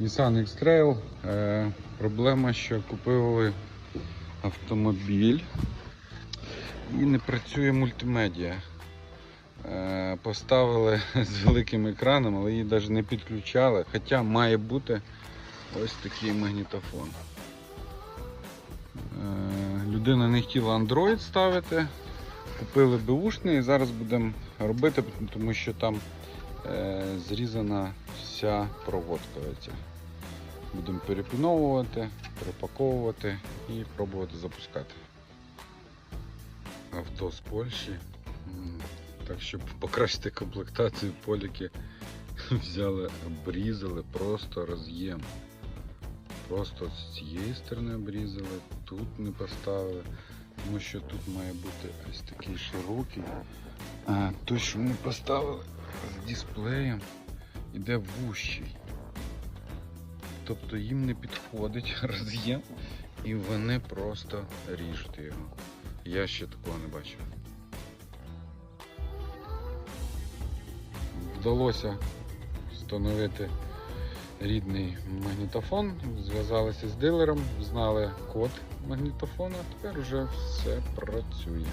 Nissan X-Trail. Е, проблема, що купили автомобіль і не працює мультимедіа. Е, поставили з великим екраном, але її навіть не підключали. Хоча має бути ось такий магнітофон. Е, людина не хотіла Android ставити. Купили беушний і зараз будемо робити, тому що там зрізана вся проводка. оця. Будемо перепіновувати, перепаковувати і пробувати запускати. Авто з Польщі. Так, щоб покращити комплектацію, поліки взяли, обрізали просто роз'єм. Просто з цієї сторони обрізали, тут не поставили, тому що тут має бути ось такий широкий. А той, що вони поставили з дисплеєм, іде вущий. Тобто їм не підходить роз'єм і вони просто ріжуть його. Я ще такого не бачив. Вдалося встановити рідний магнітофон, зв'язалися з дилером, знали код магнітофона, тепер вже все працює.